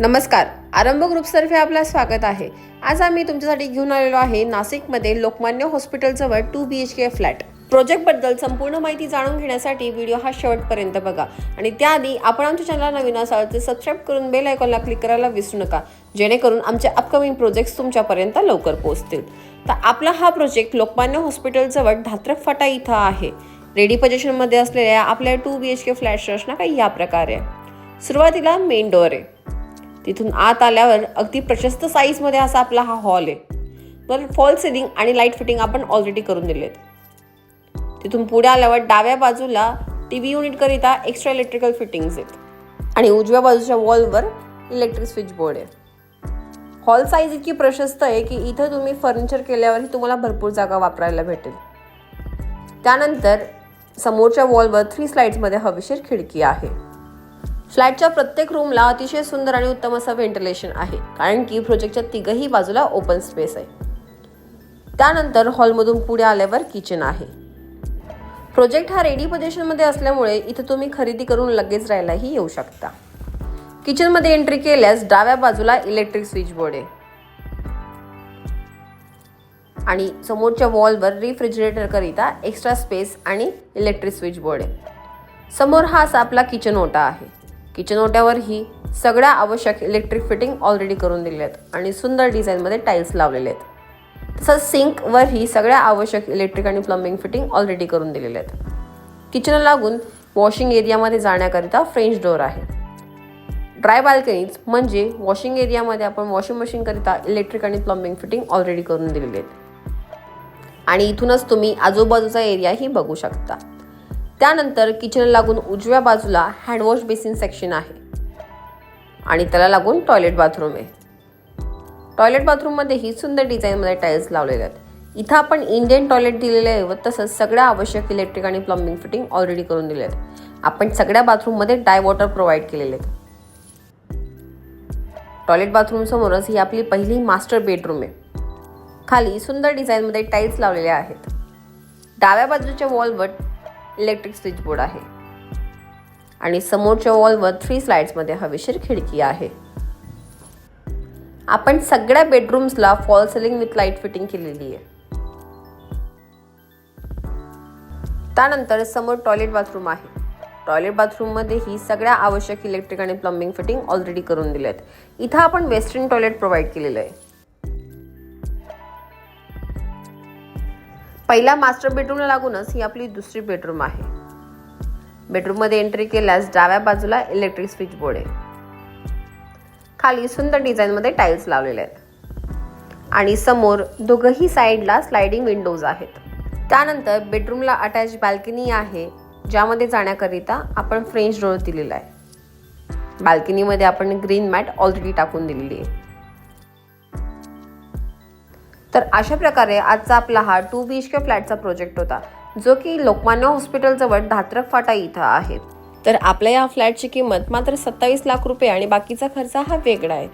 नमस्कार. आरंभ ग्रुपतर्फे आपलं स्वागत आहे. आज आम्ही तुमच्यासाठी घेऊन आलेलो आहे नाशिकमध्ये Lokmanya हॉस्पिटलजवळ two B H K flat प्रोजेक्टबद्दल संपूर्ण माहिती जाणून घेण्यासाठी व्हिडिओ हा शेवटपर्यंत बघा. आणि त्याआधी आपण आमच्या चॅनलला नवीन असाल तर सबस्क्राईब करून बेल आयकॉनला क्लिक करायला विसरू नका. जेणेकरून आमचे अपकमिंग प्रोजेक्ट्स तुमच्यापर्यंत लवकर पोहोचतील. तर आपला हा प्रोजेक्ट लोकमान्य हॉस्पिटलजवळ धात्रक फाटा इथं आहे. रेडी पोझिशनमध्ये असलेल्या आपल्या two B H K flat रचना काही या प्रकारे. आहे सुरुवातीला मेन डोअर आहे. तिथून आत आल्यावर अगदी प्रशस्त साईजमध्ये असा आपला हा हॉल आहे. तर फॉल सिलिंग आणि लाइट फिटिंग आपण ऑलरेडी करून दिलेत. तिथून पुढे आल्यावर डाव्या बाजूला टी व्ही युनिटकरिता एक्स्ट्रा इलेक्ट्रिकल फिटिंग्स आहेत. आणि उजव्या बाजूच्या वॉलवर इलेक्ट्रिक स्विच बोर्ड आहे. हॉल साईज इतकी प्रशस्त आहे की इथं तुम्ही फर्निचर केल्यावरही तुम्हाला भरपूर जागा वापरायला भेटेल. त्यानंतर समोरच्या वॉलवर थ्री स्लाइड्समध्ये हवेशीर खिडकी आहे. फ्लॅटच्या प्रत्येक रूमला अतिशय सुंदर आणि उत्तम असं व्हेंटिलेशन आहे कारण की प्रोजेक्टच्या तिघही बाजूला ओपन स्पेस आहे. त्यानंतर हॉलमधून पुढे आल्यावर किचन आहे. प्रोजेक्ट हा रेडी पोझिशनमध्ये असल्यामुळे इथं तुम्ही खरेदी करून लगेच राहायलाही येऊ शकता. किचनमध्ये एंट्री केल्यास डाव्या बाजूला इलेक्ट्रिक स्विच बोर्ड आहे. आणि समोरच्या वॉलवर रिफ्रिजरेटरकरिता एक्स्ट्रा स्पेस आणि इलेक्ट्रिक स्विच बोर्ड आहे. समोर हा असा आपला किचन ओटा आहे. किचन ओट्यावरही सगळ्या आवश्यक इलेक्ट्रिक फिटिंग ऑलरेडी करून दिले आहेत आणि सुंदर डिझाईनमध्ये टाईल्स लावलेले आहेत. तसंच सिंकवरही सगळ्या आवश्यक इलेक्ट्रिक आणि प्लंबिंग फिटिंग ऑलरेडी करून दिलेले आहेत. किचनला लागून वॉशिंग एरियामध्ये जाण्याकरिता फ्रेंच डोअर आहे. ड्राय बाल्कनीज म्हणजे वॉशिंग एरियामध्ये आपण वॉशिंग मशीनकरिता इलेक्ट्रिक आणि प्लंबिंग फिटिंग ऑलरेडी करून दिलेले आहेत. आणि इथूनच तुम्ही आजूबाजूचा एरियाही बघू शकता. त्यानंतर किचनला लागून उजव्या बाजूला हँडवॉश बेसिन सेक्शन आहे. आणि त्याला लागून टॉयलेट बाथरूम आहे. टॉयलेट बाथरूममध्येही सुंदर डिझाईनमध्ये टाईल्स लावलेले आहेत. इथं आपण इंडियन टॉयलेट दिलेले आहे व तसंच सगळ्या आवश्यक इलेक्ट्रिक आणि प्लंबिंग फिटिंग ऑलरेडी करून दिले आहेत. आपण सगळ्या बाथरूममध्ये डाय वॉटर प्रोव्हाइड केलेले आहेत. टॉयलेट बाथरूमसमोरच ही आपली पहिली मास्टर बेडरूम आहे. खाली सुंदर डिझाईनमध्ये टाईल्स लावलेल्या आहेत. डाव्या बाजूच्या वॉलवर इलेक्ट्रिक स्विच बोर्ड आहे. आणि समोरच्या वॉलवर थ्री स्लाइड्समध्ये हवेशीर खिडकी आहे. आपण सगळ्या बेडरूम्सला false ceiling with light fitting केलेली आहे. त्यानंतर समोर टॉयलेट बाथरूम आहे. टॉयलेट बाथरूममध्येही सगळ्या आवश्यक इलेक्ट्रिक आणि प्लंबिंग फिटिंग ऑलरेडी करून दिले आहेत इथं आपण वेस्टर्न टॉयलेट प्रोव्हाइड केलेलं आहे. पहिल्या मास्टर बेडरूमला लागूनच ही आपली दुसरी बेडरूम आहे. बेडरूममध्ये एंट्री केल्यास डाव्या बाजूला इलेक्ट्रिक स्विच बोर्ड आहे. खाली सुंदर डिझाईनमध्ये टाईल्स लावलेले आहेत. आणि समोर दोघंही साईडला स्लायडिंग विंडोज आहेत. त्यानंतर बेडरूमला अटॅच बाल्कनी आहे ज्यामध्ये जाण्याकरिता आपण फ्रेंच डोअर दिलेला आहे. बाल्कनीमध्ये आपण ग्रीन मॅट ऑलरेडी टाकून दिलेली आहे. तर अशा प्रकारे आजचा आपला हा टू बी एच के फ्लॅटचा प्रोजेक्ट होता जो की लोकमान्य हॉस्पिटलजवळ धात्रक फाटा इथं आहे. तर आपल्या या फ्लॅटची किंमत मात्र सत्तावीस लाख रुपये आणि बाकीचा खर्च हा वेगळा आहे.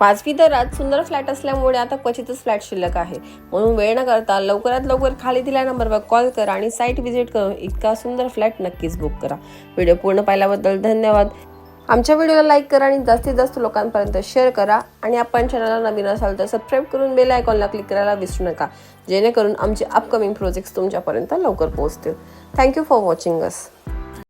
वाजवी दरात सुंदर फ्लॅट असल्यामुळे आता क्वचितच फ्लॅट शिल्लक आहे. म्हणून वेळ न करता लवकरात लवकर खाली दिल्या नंबरवर कॉल करा आणि साईट व्हिजिट करून इतका सुंदर फ्लॅट नक्कीच बुक करा. व्हिडिओ पूर्ण पाहिल्याबद्दल धन्यवाद. आमच्या व्हिडिओला लाईक करा आणि जास्तीत जास्त लोकांपर्यंत शेअर करा. आणि आपण चॅनलला नवीन असाल तर सबस्क्राईब करून बेल आयकॉनला क्लिक करायला विसरू नका. जेणेकरून आमचे अपकमिंग प्रोजेक्ट्स तुमच्यापर्यंत लवकर पोहोचतील. Thank you for watching us